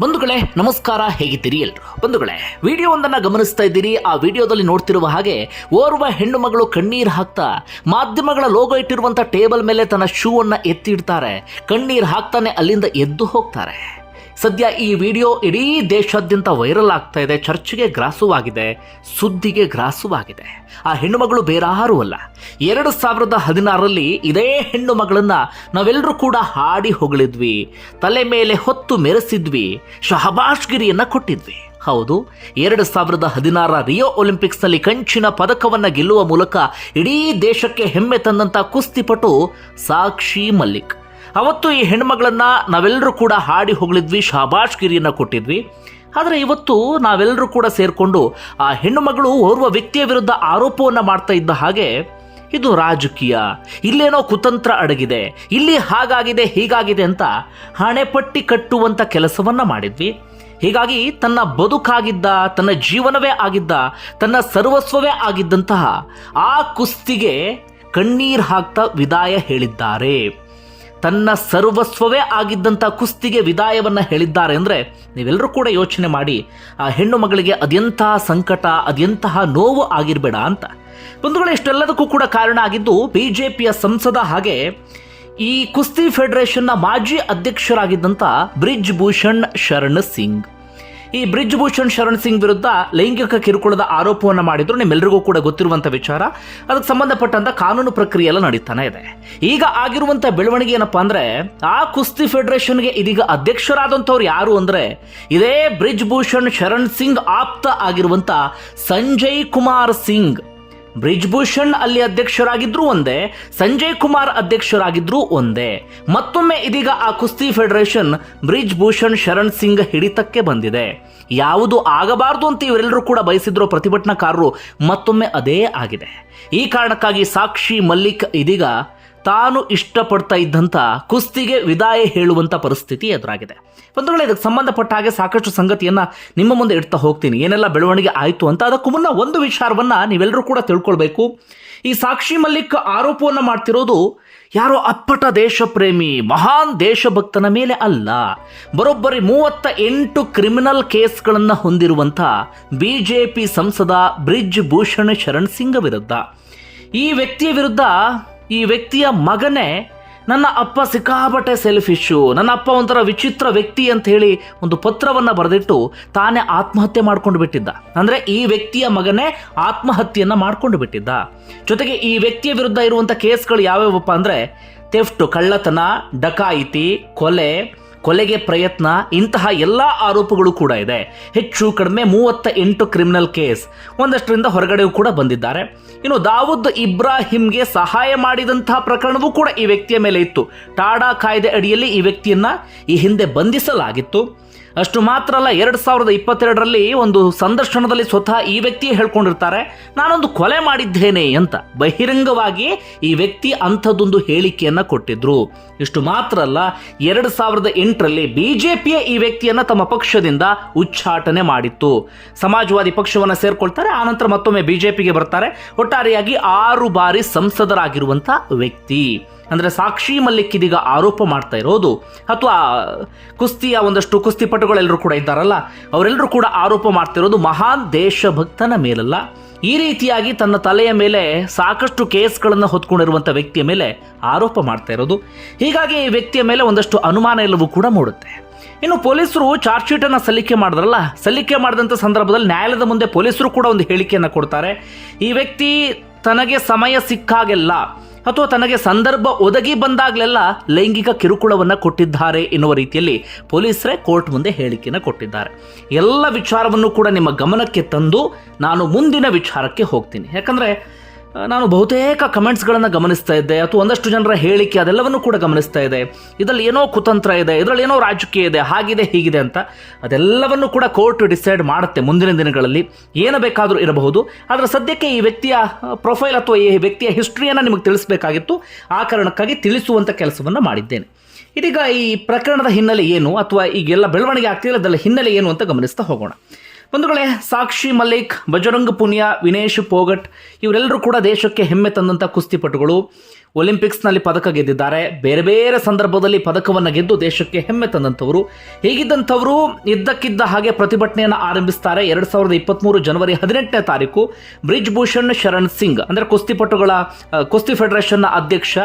ಬಂಧುಗಳೇ, ನಮಸ್ಕಾರ, ಹೇಗಿದ್ದೀರಿ ಎಲ್ರು? ಬಂಧುಗಳೇ ವಿಡಿಯೋವೊಂದನ್ನು ಗಮನಿಸ್ತಾ ಇದ್ದೀರಿ. ಆ ವಿಡಿಯೋದಲ್ಲಿ ನೋಡ್ತಿರುವ ಹಾಗೆ, ಓರ್ವ ಹೆಣ್ಣು ಮಗಳು ಕಣ್ಣೀರು ಹಾಕ್ತಾ, ಮಾಧ್ಯಮಗಳ ಲೋಗೋ ಇಟ್ಟಿರುವಂಥ ಟೇಬಲ್ ಮೇಲೆ ತನ್ನ ಶೂ ಅನ್ನ ಎತ್ತಿ ಇಡ್ತಾರೆ ಕಣ್ಣೀರು ಹಾಕ್ತಾನೆ ಅಲ್ಲಿಂದ ಎದ್ದು ಹೋಗ್ತಾರೆ. ಸದ್ಯ ಈ ವಿಡಿಯೋ ಇಡೀ ದೇಶಾದ್ಯಂತ ವೈರಲ್ ಆಗ್ತಾ ಇದೆ, ಚರ್ಚೆಗೆ ಗ್ರಾಸುವಾಗಿದೆ, ಸುದ್ದಿಗೆ ಗ್ರಾಸುವಾಗಿದೆ. ಆ ಹೆಣ್ಣುಮಗಳು ಬೇರಾರೂ ಅಲ್ಲ. ಎರಡು ಸಾವಿರದ ಹದಿನಾರರಲ್ಲಿ ಇದೇ ಹೆಣ್ಣು ಮಗಳನ್ನ ನಾವೆಲ್ಲರೂ ಕೂಡ ಹಾಡಿ ಹೊಗಳಿದ್ವಿ. ತಲೆ ಮೇಲೆ ಹೊತ್ತು ಮೆರೆಸಿದ್ವಿ, ಶಹಬಾಷ್ಗಿರಿಯನ್ನ ಕೊಟ್ಟಿದ್ವಿ. ಹೌದು, ಎರಡು ಸಾವಿರದ ಹದಿನಾರ ರಿಯೋ ಒಲಿಂಪಿಕ್ಸ್ನಲ್ಲಿ ಕಂಚಿನ ಪದಕವನ್ನ ಗೆಲ್ಲುವ ಮೂಲಕ ಇಡೀ ದೇಶಕ್ಕೆ ಹೆಮ್ಮೆ ತಂದಂತ ಕುಸ್ತಿಪಟು ಸಾಕ್ಷಿ ಮಲ್ಲಿಕ್. ಅವತ್ತು ಈ ಹೆಣ್ಮಗಳನ್ನ ನಾವೆಲ್ಲರೂ ಕೂಡ ಹಾಡಿ ಹೊಗಳಿದ್ವಿ ಶಾಬಾಷ್ ಗಿರಿಯನ್ನ ಕೊಟ್ಟಿದ್ವಿ. ಆದರೆ ಇವತ್ತು ನಾವೆಲ್ಲರೂ ಕೂಡ ಸೇರಿಕೊಂಡು ಆ ಹೆಣ್ಣುಮಗಳು ಓರ್ವ ವ್ಯಕ್ತಿಯ ವಿರುದ್ಧ ಆರೋಪವನ್ನು ಮಾಡ್ತಾ ಇದ್ದ ಹಾಗೆ, ಇದು ರಾಜಕೀಯ. ಇಲ್ಲೇನೋ ಕುತಂತ್ರ ಅಡಗಿದೆ, ಇಲ್ಲಿ ಹಾಗಾಗಿದೆ, ಹೀಗಾಗಿದೆ ಅಂತ ಹಣೆಪಟ್ಟಿ ಕಟ್ಟುವಂಥ ಕೆಲಸವನ್ನು ಮಾಡಿದ್ವಿ. ಹೀಗಾಗಿ ತನ್ನ ಬದುಕಾಗಿದ್ದ, ತನ್ನ ಜೀವನವೇ ಆಗಿದ್ದ, ತನ್ನ ಸರ್ವಸ್ವವೇ ಆಗಿದ್ದಂತಹ ಆ ಕುಸ್ತಿಗೆ ಕಣ್ಣೀರು ಹಾಕ್ತಾ ವಿದಾಯ ಹೇಳಿದ್ದಾರೆ. ತನ್ನ ಸರ್ವಸ್ವವೇ ಆಗಿದ್ದಂಥ ಕುಸ್ತಿಗೆ ವಿದಾಯವನ್ನು ಹೇಳಿದ್ದಾರೆ ಅಂದರೆ ನೀವೆಲ್ಲರೂ ಕೂಡ ಯೋಚನೆ ಮಾಡಿ, ಆ ಹೆಣ್ಣು ಮಗಳಿಗೆ ಅದೆಂತಹ ಸಂಕಟ ಅದೆಂತಹ ನೋವು ಆಗಿರಬೇಡ ಅಂತ. ಬಂಧುಗಳು, ಇಷ್ಟೆಲ್ಲದಕ್ಕೂ ಕೂಡ ಕಾರಣ ಆಗಿದ್ದು ಬಿ ಜೆ ಪಿಯ ಸಂಸದ ಹಾಗೆ ಈ ಕುಸ್ತಿ ಫೆಡರೇಷನ್ನ ಮಾಜಿ ಅಧ್ಯಕ್ಷರಾಗಿದ್ದಂಥ ಬ್ರಿಜ್ ಭೂಷಣ್ ಶರಣ್ ಸಿಂಗ್. ಈ ಬ್ರಿಜ್ ಭೂಷಣ್ ಶರಣ್ ಸಿಂಗ್ ವಿರುದ್ಧ ಲೈಂಗಿಕ ಕಿರುಕುಳದ ಆರೋಪವನ್ನು ಮಾಡಿದ್ರು. ನಿಮ್ಮೆಲ್ಲರಿಗೂ ಕೂಡ ಗೊತ್ತಿರುವಂತಹ ವಿಚಾರ. ಅದಕ್ಕೆ ಸಂಬಂಧಪಟ್ಟಂತ ಕಾನೂನು ಪ್ರಕ್ರಿಯೆ ಎಲ್ಲ ನಡೀತಾನೆ ಇದೆ. ಈಗ ಆಗಿರುವಂತ ಬೆಳವಣಿಗೆ ಏನಪ್ಪಾ ಅಂದ್ರೆ, ಆ ಕುಸ್ತಿ ಫೆಡರೇಷನ್ಗೆ ಇದೀಗ ಅಧ್ಯಕ್ಷರಾದಂಥವ್ರು ಯಾರು ಅಂದ್ರೆ, ಇದೇ ಬ್ರಿಜ್ ಭೂಷಣ್ ಶರಣ್ ಸಿಂಗ್ ಆಪ್ತ ಆಗಿರುವಂತ ಸಂಜಯ್ ಕುಮಾರ್ ಸಿಂಗ್. ಬ್ರಿಜ್ ಭೂಷಣ್ ಅಲ್ಲಿ ಅಧ್ಯಕ್ಷರಾಗಿದ್ರು ಒಂದೇ, ಸಂಜಯ್ ಕುಮಾರ್ ಅಧ್ಯಕ್ಷರಾಗಿದ್ರು ಒಂದೇ. ಮತ್ತೊಮ್ಮೆ ಇದೀಗ ಆ ಕುಸ್ತಿ ಫೆಡರೇಷನ್ ಬ್ರಿಜ್ ಭೂಷಣ್ ಶರಣ್ ಸಿಂಗ್ ಹಿಡಿತಕ್ಕೆ ಬಂದಿದೆ. ಯಾವುದು ಆಗಬಾರದು ಅಂತ ಇವರೆಲ್ಲರೂ ಕೂಡ ಬಯಸಿದ್ರು ಪ್ರತಿಭಟನಾಕಾರರು ಮತ್ತೊಮ್ಮೆ ಅದೇ ಆಗಿದೆ. ಈ ಕಾರಣಕ್ಕಾಗಿ ಸಾಕ್ಷಿ ಮಲ್ಲಿಕ್ ಇದೀಗ ತಾನು ಇಷ್ಟಪಡ್ತಾ ಇದ್ದಂಥ ಕುಸ್ತಿಗೆ ವಿದಾಯ ಹೇಳುವಂಥ ಪರಿಸ್ಥಿತಿ ಎದುರಾಗಿದೆ. ಬಂಧುಗಳೇ, ಇದಕ್ಕೆ ಸಂಬಂಧಪಟ್ಟ ಹಾಗೆ ಸಾಕಷ್ಟು ಸಂಗತಿಯನ್ನು ನಿಮ್ಮ ಮುಂದೆ ಇಡ್ತಾ ಹೋಗ್ತೀನಿ. ಏನೆಲ್ಲ ಬೆಳವಣಿಗೆ ಆಯಿತು ಅಂತ ಅದಕ್ಕೂ ಮುನ್ನ ಒಂದು ವಿಚಾರವನ್ನು ನೀವೆಲ್ಲರೂ ಕೂಡ ತಿಳ್ಕೊಳ್ಬೇಕು. ಈ ಸಾಕ್ಷಿ ಮಲ್ಲಿಕ್ ಆರೋಪವನ್ನು ಮಾಡ್ತಿರೋದು ಯಾರೋ ಅಪ್ಪಟ ದೇಶಪ್ರೇಮಿ, ಮಹಾನ್ ದೇಶಭಕ್ತನ ಮೇಲೆ ಅಲ್ಲ. ಬರೋಬ್ಬರಿ ಮೂವತ್ತ ಎಂಟು ಕ್ರಿಮಿನಲ್ ಕೇಸ್ಗಳನ್ನು ಹೊಂದಿರುವಂಥ ಬಿಜೆಪಿ ಸಂಸದ ಬ್ರಿಜ್ ಭೂಷಣ್ ಶರಣ್ ಸಿಂಗ್ ವಿರುದ್ಧ. ಈ ವ್ಯಕ್ತಿಯ ವಿರುದ್ಧ ಈ ವ್ಯಕ್ತಿಯ ಮಗನೇ ನನ್ನ ಅಪ್ಪ ಸಿಕ್ಕಾಪಟ್ಟೆ ಸೆಲ್ಫಿಶು, ನನ್ನ ಅಪ್ಪ ಒಂಥರ ವಿಚಿತ್ರ ವ್ಯಕ್ತಿ ಅಂತ ಹೇಳಿ ಒಂದು ಪತ್ರವನ್ನು ಬರೆದಿಟ್ಟು ತಾನೇ ಆತ್ಮಹತ್ಯೆ ಮಾಡ್ಕೊಂಡು ಬಿಟ್ಟಿದ್ದ. ಅಂದರೆ ಈ ವ್ಯಕ್ತಿಯ ಮಗನೇ ಆತ್ಮಹತ್ಯೆಯನ್ನು ಮಾಡ್ಕೊಂಡು ಬಿಟ್ಟಿದ್ದ. ಜೊತೆಗೆ ಈ ವ್ಯಕ್ತಿಯ ವಿರುದ್ಧ ಇರುವಂಥ ಕೇಸ್ಗಳು ಯಾವ್ಯಾವಪ್ಪ ಅಂದರೆ ತೆಫ್ಟು ಕಳ್ಳತನ, ಡಕಾಯಿತಿ, ಕೊಲೆ ಕೊಲೆಗೆ ಪ್ರಯತ್ನ, ಇಂತಹ ಎಲ್ಲ ಆರೋಪಗಳು ಕೂಡ ಇದೆ. ಹೆಚ್ಚು ಕಡಿಮೆ ಮೂವತ್ತ ಎಂಟು ಕ್ರಿಮಿನಲ್ ಕೇಸ್. ಒಂದಷ್ಟರಿಂದ ಹೊರಗಡೆಯೂ ಕೂಡ ಬಂದಿದ್ದಾರೆ. ಇನ್ನು ದಾವೂದ್ ಇಬ್ರಾಹಿಂಗೆ ಸಹಾಯ ಮಾಡಿದಂತಹ ಪ್ರಕರಣವೂ ಕೂಡ ಈ ವ್ಯಕ್ತಿಯ ಮೇಲೆ ಇತ್ತು. ಟಾಡಾ ಕಾಯ್ದೆ ಅಡಿಯಲ್ಲಿ ಈ ವ್ಯಕ್ತಿಯನ್ನ ಈ ಹಿಂದೆ ಬಂಧಿಸಲಾಗಿತ್ತು. ಅಷ್ಟು ಮಾತ್ರ ಅಲ್ಲ, ಎರಡು ಸಾವಿರದ ಇಪ್ಪತ್ತೆರಡರಲ್ಲಿ ಒಂದು ಸಂದರ್ಶನದಲ್ಲಿ ಸ್ವತಃ ಈ ವ್ಯಕ್ತಿಯೇ ಹೇಳ್ಕೊಂಡಿರ್ತಾರೆ, ನಾನೊಂದು ಕೊಲೆ ಮಾಡಿದ್ದೇನೆ ಅಂತ ಬಹಿರಂಗವಾಗಿ ಈ ವ್ಯಕ್ತಿ ಅಂಥದ್ದೊಂದು ಹೇಳಿಕೆಯನ್ನು ಕೊಟ್ಟಿದ್ರು. ಇಷ್ಟು ಮಾತ್ರ ಅಲ್ಲ, ಎರಡು ಸಾವಿರದ ಎಂಟರಲ್ಲಿ ಬಿಜೆಪಿಯ ಈ ವ್ಯಕ್ತಿಯನ್ನ ತಮ್ಮ ಪಕ್ಷದಿಂದ ಉಚ್ಚಾಟನೆ ಮಾಡಿತ್ತು. ಸಮಾಜವಾದಿ ಪಕ್ಷವನ್ನ ಸೇರ್ಕೊಳ್ತಾರೆ ಆನಂತರ ಮತ್ತೊಮ್ಮೆ ಬಿಜೆಪಿಗೆ ಬರ್ತಾರೆ, ಒಟ್ಟಾರೆಯಾಗಿ ಆರು ಬಾರಿ ಸಂಸದರಾಗಿರುವಂಥ ವ್ಯಕ್ತಿ. ಅಂದ್ರೆ ಸಾಕ್ಷಿ ಮಲ್ಲಿಕ್ ಇದೀಗ ಆರೋಪ ಮಾಡ್ತಾ ಇರೋದು. ಅಥವಾ, ಕುಸ್ತಿಯ ಒಂದಷ್ಟು ಕುಸ್ತಿಪಟುಗಳೆಲ್ಲರೂ ಕೂಡ ಇದ್ದಾರಲ್ಲ, ಅವರೆಲ್ಲರೂ ಕೂಡ ಆರೋಪ ಮಾಡ್ತಿರೋದು ಮಹಾನ್ ದೇಶಭಕ್ತನ ಮೇಲಲ್ಲ. ಈ ರೀತಿಯಾಗಿ ತನ್ನ ತಲೆಯ ಮೇಲೆ ಸಾಕಷ್ಟು ಕೇಸ್ಗಳನ್ನು ಹೊತ್ಕೊಂಡಿರುವಂಥ ವ್ಯಕ್ತಿಯ ಮೇಲೆ ಆರೋಪ ಮಾಡ್ತಾ ಇರೋದು. ಹೀಗಾಗಿ ಈ ವ್ಯಕ್ತಿಯ ಮೇಲೆ ಒಂದಷ್ಟು ಅನುಮಾನ ಎಲ್ಲವೂ ಕೂಡ ಮೂಡುತ್ತೆ. ಇನ್ನು ಪೊಲೀಸರು ಚಾರ್ಜ್ ಶೀಟ್ ಅನ್ನ ಸಲ್ಲಿಕೆ ಮಾಡಿದ್ರಲ್ಲ, ಸಲ್ಲಿಕೆ ಮಾಡಿದಂಥ ಸಂದರ್ಭದಲ್ಲಿ ನ್ಯಾಯಾಲಯದ ಮುಂದೆ ಪೊಲೀಸರು ಕೂಡ ಒಂದು ಹೇಳಿಕೆಯನ್ನು ಕೊಡ್ತಾರೆ. ಈ ವ್ಯಕ್ತಿ ತನಗೆ ಸಮಯ ಸಿಕ್ಕಾಗೆಲ್ಲ ಅಥವಾ ತನಗೆ ಸಂದರ್ಭ ಒದಗಿ ಬಂದಾಗಲೆಲ್ಲ ಲೈಂಗಿಕ ಕಿರುಕುಳವನ್ನ ಕೊಟ್ಟಿದ್ದಾರೆ ಎನ್ನುವ ರೀತಿಯಲ್ಲಿ ಪೊಲೀಸರೇ ಕೋರ್ಟ್ ಮುಂದೆ ಹೇಳಿಕೆಯನ್ನು ಕೊಟ್ಟಿದ್ದಾರೆ. ಎಲ್ಲ ವಿಚಾರವನ್ನು ಕೂಡ ನಿಮ್ಮ ಗಮನಕ್ಕೆ ತಂದು ನಾನು ಮುಂದಿನ ವಿಚಾರಕ್ಕೆ ಹೋಗ್ತೀನಿ. ಯಾಕಂದ್ರೆ ನಾನು ಬಹುತೇಕ ಕಮೆಂಟ್ಸ್ಗಳನ್ನು ಗಮನಿಸ್ತಾ ಇದ್ದೆ. ಅಥವಾ ಒಂದಷ್ಟು ಜನರ ಹೇಳಿಕೆ ಅದೆಲ್ಲವನ್ನು ಕೂಡ ಗಮನಿಸ್ತಾ ಇದೆ. ಇದರಲ್ಲಿ ಏನೋ ಕುತಂತ್ರ ಇದೆ, ಇದರಲ್ಲಿ ಏನೋ ರಾಜಕೀಯ ಇದೆ, ಹಾಗಿದೆ, ಹೀಗಿದೆ ಅಂತ ಅದೆಲ್ಲವನ್ನು ಕೂಡ ಕೋರ್ಟ್ ಡಿಸೈಡ್ ಮಾಡುತ್ತೆ ಮುಂದಿನ ದಿನಗಳಲ್ಲಿ. ಏನು ಬೇಕಾದರೂ ಇರಬಹುದು. ಆದರೆ ಸದ್ಯಕ್ಕೆ ಈ ವ್ಯಕ್ತಿಯ ಪ್ರೊಫೈಲ್ ಅಥವಾ ಈ ವ್ಯಕ್ತಿಯ ಹಿಸ್ಟ್ರಿಯನ್ನು ನಿಮಗೆ ತಿಳಿಸಬೇಕಾಗಿತ್ತು. ಆ ಕಾರಣಕ್ಕಾಗಿ ತಿಳಿಸುವಂಥ ಕೆಲಸವನ್ನು ಮಾಡಿದ್ದೇನೆ. ಇದೀಗ ಈ ಪ್ರಕರಣದ ಹಿನ್ನೆಲೆ ಏನು? ಅಥವಾ ಈಗೆಲ್ಲ ಬೆಳವಣಿಗೆ ಆಗ್ತಿಲ್ಲ ಅದರ ಹಿನ್ನೆಲೆ ಏನು ಅಂತ ಗಮನಿಸ್ತಾ ಹೋಗೋಣ. ಬಂಧುಗಳೇ ಸಾಕ್ಷಿ ಮಲ್ಲಿಕ್ ಬಜರಂಗ್ ಪುನಿಯಾ ವಿನೇಶ್ ಪೋಗಟ್ ಇವರೆಲ್ಲರೂ ಕೂಡ ದೇಶಕ್ಕೆ ಹೆಮ್ಮೆ ತಂದಂಥ ಕುಸ್ತಿಪಟುಗಳು. ಒಲಿಂಪಿಕ್ಸ್ನಲ್ಲಿ ಪದಕ ಗೆದ್ದಿದ್ದಾರೆ. ಬೇರೆ ಬೇರೆ ಸಂದರ್ಭದಲ್ಲಿ ಪದಕವನ್ನು ಗೆದ್ದು ದೇಶಕ್ಕೆ ಹೆಮ್ಮೆ ತಂದಂಥವರು. ಹೀಗಿದ್ದಂಥವರು ಇದ್ದಕ್ಕಿದ್ದ ಹಾಗೆ ಪ್ರತಿಭಟನೆಯನ್ನು ಆರಂಭಿಸ್ತಾರೆ. ಎರಡು ಸಾವಿರದ ಇಪ್ಪತ್ತ್ಮೂರು ಜನವರಿ ಹದಿನೆಂಟನೇ ತಾರೀಕು. ಬ್ರಿಜ್ ಭೂಷಣ್ ಶರಣ್ ಸಿಂಗ್, ಅಂದರೆ ಕುಸ್ತಿಪಟುಗಳ ಕುಸ್ತಿ ಫೆಡರೇಷನ್ನ ಅಧ್ಯಕ್ಷ.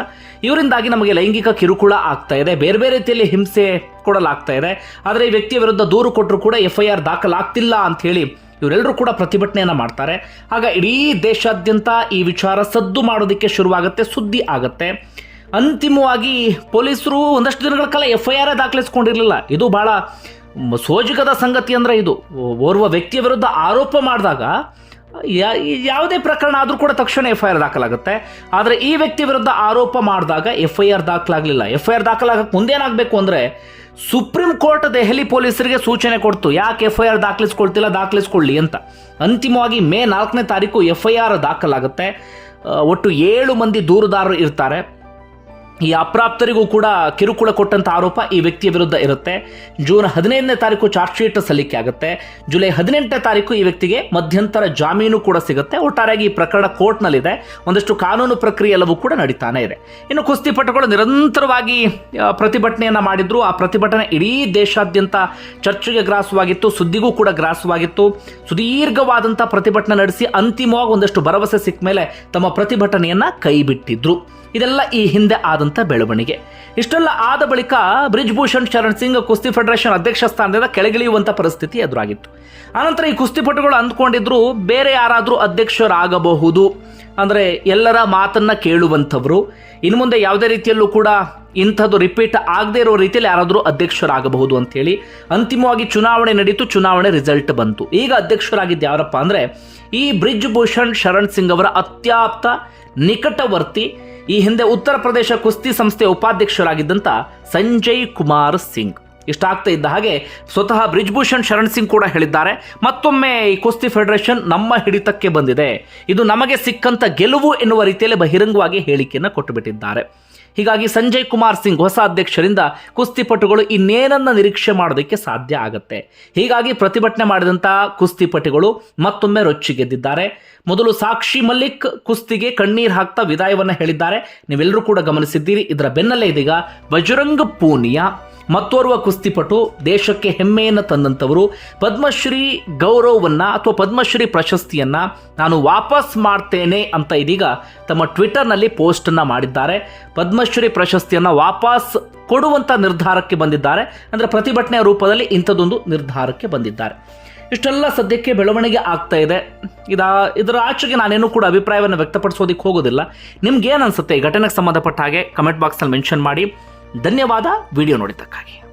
ಇವರಿಂದಾಗಿ ನಮಗೆ ಲೈಂಗಿಕ ಕಿರುಕುಳ ಆಗ್ತಾ ಇದೆ. ಬೇರೆ ಬೇರೆ ರೀತಿಯಲ್ಲಿ ಹಿಂಸೆ ಕೊಡಲಾಗ್ತಾ ಇದೆ. ಆದರೆ ಈ ವ್ಯಕ್ತಿಯ ವಿರುದ್ಧ ದೂರು ಕೊಟ್ಟರು ಕೂಡ ಎಫ್ ಐ ಆರ್ ದಾಖಲಾಗ್ತಿಲ್ಲ ಅಂತ ಹೇಳಿ ಇವರೆಲ್ಲರೂ ಕೂಡ ಪ್ರತಿಭಟನೆಯನ್ನು ಮಾಡ್ತಾರೆ. ಆಗ ಇಡೀ ದೇಶಾದ್ಯಂತ ಈ ವಿಚಾರ ಸದ್ದು ಮಾಡೋದಕ್ಕೆ ಶುರುವಾಗುತ್ತೆ ಸುದ್ದಿ ಆಗುತ್ತೆ. ಅಂತಿಮವಾಗಿ ಪೊಲೀಸರು ಒಂದಷ್ಟು ದಿನಗಳ ಕಾಲ ಎಫ್ ಐ ಆರ್ ದಾಖಲಿಸ್ಕೊಂಡಿರಲಿಲ್ಲ. ಇದು ಮ್, ಸೋಜಿಗದ ಸಂಗತಿ ಅಂದರೆ ಇದು. ಓರ್ವ ವ್ಯಕ್ತಿಯ ವಿರುದ್ಧ ಆರೋಪ ಮಾಡಿದಾಗ ಯಾವುದೇ ಪ್ರಕರಣ ಆದರೂ ಕೂಡ ತಕ್ಷಣ ಎಫ್ ಐ ಆರ್ ದಾಖಲಾಗುತ್ತೆ. ಆದರೆ ಈ ವ್ಯಕ್ತಿ ವಿರುದ್ಧ ಆರೋಪ ಮಾಡಿದಾಗ ಎಫ್ ಐ ಆರ್ ದಾಖಲಾಗಲಿಲ್ಲ. ಎಫ್ ಐ ಆರ್ ದಾಖಲಾಗಕ್ಕೆ ಮುಂದೇನಾಗಬೇಕು ಅಂದರೆ ಸುಪ್ರೀಂ ಕೋರ್ಟ್ ದೆಹಲಿ ಪೊಲೀಸರಿಗೆ ಸೂಚನೆ ಕೊಡ್ತು, ಯಾಕೆ ಎಫ್ ಐ ಆರ್ ದಾಖಲಿಸ್ಕೊಳ್ತಿಲ್ಲ ದಾಖಲಿಸ್ಕೊಳ್ಳಿ ಅಂತ. ಅಂತಿಮವಾಗಿ ಮೇ ನಾಲ್ಕನೇ ತಾರೀಕು ಎಫ್ ಐ ಆರ್ ದಾಖಲಾಗುತ್ತೆ ಒಟ್ಟು ಏಳು ಮಂದಿ ದೂರುದಾರರು ಇರ್ತಾರೆ. ಈ ಅಪ್ರಾಪ್ತರಿಗೂ ಕೂಡ ಕಿರುಕುಳ ಕೊಟ್ಟಂತ ಆರೋಪ ಈ ವ್ಯಕ್ತಿಯ ವಿರುದ್ಧ ಇರುತ್ತೆ. ಜೂನ್ ಹದಿನೈದನೇ ತಾರೀಕು ಚಾರ್ಜ್ ಶೀಟ್ ಸಲ್ಲಿಕೆ ಆಗುತ್ತೆ. ಜುಲೈ ಹದಿನೆಂಟನೇ ತಾರೀಕು ಈ ವ್ಯಕ್ತಿಗೆ ಮಧ್ಯಂತರ ಜಾಮೀನು ಕೂಡ ಸಿಗುತ್ತೆ. ಒಟ್ಟಾರೆಯಾಗಿ ಈ ಪ್ರಕರಣ ಕೋರ್ಟ್ನಲ್ಲಿದೆ. ಒಂದಷ್ಟು ಕಾನೂನು ಪ್ರಕ್ರಿಯೆ ಎಲ್ಲವೂ ಕೂಡ ನಡೀತಾನೆ ಇದೆ. ಇನ್ನು ಕುಸ್ತಿಪಟುಗಳು ನಿರಂತರವಾಗಿ ಪ್ರತಿಭಟನೆಯನ್ನ ಮಾಡಿದ್ರು. ಆ ಪ್ರತಿಭಟನೆ ಇಡೀ ದೇಶಾದ್ಯಂತ ಚರ್ಚೆಗೆ ಗ್ರಾಸವಾಗಿತ್ತು. ಸುದ್ದಿಗೂ ಕೂಡ ಗ್ರಾಸವಾಗಿತ್ತು. ಸುದೀರ್ಘವಾದಂಥ ಪ್ರತಿಭಟನೆ ನಡೆಸಿ ಅಂತಿಮವಾಗಿ ಒಂದಷ್ಟು ಭರವಸೆ ಸಿಕ್ಕ ಮೇಲೆ ತಮ್ಮ ಪ್ರತಿಭಟನೆಯನ್ನು ಕೈಬಿಟ್ಟಿದ್ರು ಇದೆಲ್ಲ ಈ ಹಿಂದೆ ಆದಂಥ ಬೆಳವಣಿಗೆ. ಇಷ್ಟೆಲ್ಲ ಆದ ಬಳಿಕ ಬ್ರಿಜ್ ಭೂಷಣ್ ಶರಣ್ ಸಿಂಗ್, ಕುಸ್ತಿ ಫೆಡರೇಷನ್ ಅಧ್ಯಕ್ಷ ಸ್ಥಾನದಿಂದ ಕೆಳಗಿಳಿಯುವಂಥ ಪರಿಸ್ಥಿತಿ ಎದುರಾಗಿತ್ತು. ಆನಂತರ ಈ ಕುಸ್ತಿಪಟುಗಳು ಅಂದ್ಕೊಂಡಿದ್ರು ಬೇರೆ ಯಾರಾದರೂ ಅಧ್ಯಕ್ಷರಾಗಬಹುದು. ಅಂದರೆ ಎಲ್ಲರ ಮಾತನ್ನ ಕೇಳುವಂಥವ್ರು. ಇನ್ನು ಮುಂದೆ ಯಾವುದೇ ರೀತಿಯಲ್ಲೂ ಕೂಡ ಇಂಥದ್ದು ರಿಪೀಟ್ ಆಗದೇ ಇರೋ ರೀತಿಯಲ್ಲಿ ಯಾರಾದರೂ ಅಧ್ಯಕ್ಷರಾಗಬಹುದು ಅಂತೇಳಿ ಅಂತಿಮವಾಗಿ ಚುನಾವಣೆ ನಡೀತು, ಚುನಾವಣೆ ರಿಸಲ್ಟ್ ಬಂತು. ಈಗ ಅಧ್ಯಕ್ಷರಾಗಿದ್ದು ಯಾರಪ್ಪ ಅಂದರೆ ಈ ಬ್ರಿಜ್ ಭೂಷಣ್ ಶರಣ್ ಸಿಂಗ್ ಅವರ ಅತ್ಯಾಪ್ತ ನಿಕಟವರ್ತಿ, ಈ ಹಿಂದೆ ಉತ್ತರ ಪ್ರದೇಶ ಕುಸ್ತಿ ಸಂಸ್ಥೆಯ ಉಪಾಧ್ಯಕ್ಷರಾಗಿದ್ದಂಥ ಸಂಜಯ್ ಕುಮಾರ್ ಸಿಂಗ್. ಇಷ್ಟಾಗ್ತಾ ಇದ್ದ ಹಾಗೆ ಸ್ವತಃ ಬ್ರಿಜ್ಭೂಷಣ್ ಶರಣ್ ಸಿಂಗ್ ಕೂಡ ಹೇಳಿದ್ದಾರೆ. ಮತ್ತೊಮ್ಮೆ ಈ ಕುಸ್ತಿ ಫೆಡರೇಷನ್ ನಮ್ಮ ಹಿಡಿತಕ್ಕೆ ಬಂದಿದೆ. ಇದು ನಮಗೆ ಸಿಕ್ಕಂತ ಗೆಲುವು ಎನ್ನುವ ರೀತಿಯಲ್ಲಿ ಬಹಿರಂಗವಾಗಿ ಹೇಳಿಕೆಯನ್ನು ಕೊಟ್ಟುಬಿಟ್ಟಿದ್ದಾರೆ. ಹೀಗಾಗಿ ಸಂಜಯ್ ಕುಮಾರ್ ಸಿಂಗ್ ಹೊಸ ಅಧ್ಯಕ್ಷರಿಂದ ಕುಸ್ತಿಪಟುಗಳು ಇನ್ನೇನನ್ನ ನಿರೀಕ್ಷೆ ಮಾಡೋದಕ್ಕೆ ಸಾಧ್ಯ ಆಗುತ್ತೆ. ಹೀಗಾಗಿ ಪ್ರತಿಭಟನೆ ಮಾಡಿದಂಥ ಕುಸ್ತಿಪಟುಗಳು ಮತ್ತೊಮ್ಮೆ ರೊಚ್ಚಿಗೆದ್ದಿದ್ದಾರೆ ಮೊದಲು ಸಾಕ್ಷಿ ಮಲ್ಲಿಕ್ ಕುಸ್ತಿಗೆ ಕಣ್ಣೀರ್ ಹಾಕ್ತಾ ವಿದಾಯವನ್ನ ಹೇಳಿದ್ದಾರೆ. ನೀವೆಲ್ಲರೂ ಕೂಡ ಗಮನಿಸಿದ್ದೀರಿ. ಇದರ ಬೆನ್ನಲ್ಲೇ ಇದೀಗ ಬಜರಂಗ್ ಪೂನಿಯಾ. ಮತ್ತೋರ್ವ ಕುಸ್ತಿಪಟು ದೇಶಕ್ಕೆ ಹೆಮ್ಮೆಯನ್ನು ತಂದಂಥವರು. ಪದ್ಮಶ್ರೀ ಗೌರವವನ್ನು ಅಥವಾ ಪದ್ಮಶ್ರೀ ಪ್ರಶಸ್ತಿಯನ್ನು ನಾನು ವಾಪಸ್ ಮಾಡ್ತೇನೆ ಅಂತ ಇದೀಗ ತಮ್ಮ ಟ್ವಿಟರ್ನಲ್ಲಿ ಪೋಸ್ಟನ್ನು ಮಾಡಿದ್ದಾರೆ. ಪದ್ಮಶ್ರೀ ಪ್ರಶಸ್ತಿಯನ್ನು ವಾಪಸ್ ಕೊಡುವಂಥ ನಿರ್ಧಾರಕ್ಕೆ ಬಂದಿದ್ದಾರೆ. ಅಂದರೆ ಪ್ರತಿಭಟನೆಯ ರೂಪದಲ್ಲಿ ಇಂಥದ್ದೊಂದು ನಿರ್ಧಾರಕ್ಕೆ ಬಂದಿದ್ದಾರೆ. ಇಷ್ಟೆಲ್ಲ ಸದ್ಯಕ್ಕೆ ಬೆಳವಣಿಗೆ ಆಗ್ತಾ ಇದೆ. ಇದ, ಇದರ ಆಚೆಗೆ ನಾನೇನು ಕೂಡ ಅಭಿಪ್ರಾಯವನ್ನು ವ್ಯಕ್ತಪಡಿಸೋದಕ್ಕೆ ಹೋಗೋದಿಲ್ಲ. ನಿಮ್ಗೇನು ಅನ್ಸುತ್ತೆ ಈ ಘಟನೆಗೆ ಸಂಬಂಧಪಟ್ಟ ಹಾಗೆ? ಕಮೆಂಟ್ ಬಾಕ್ಸಲ್ಲಿ ಮೆನ್ಷನ್ ಮಾಡಿ. ಧನ್ಯವಾದ ವಿಡಿಯೋ ನೋಡಿದ್ದಕ್ಕಾಗಿ.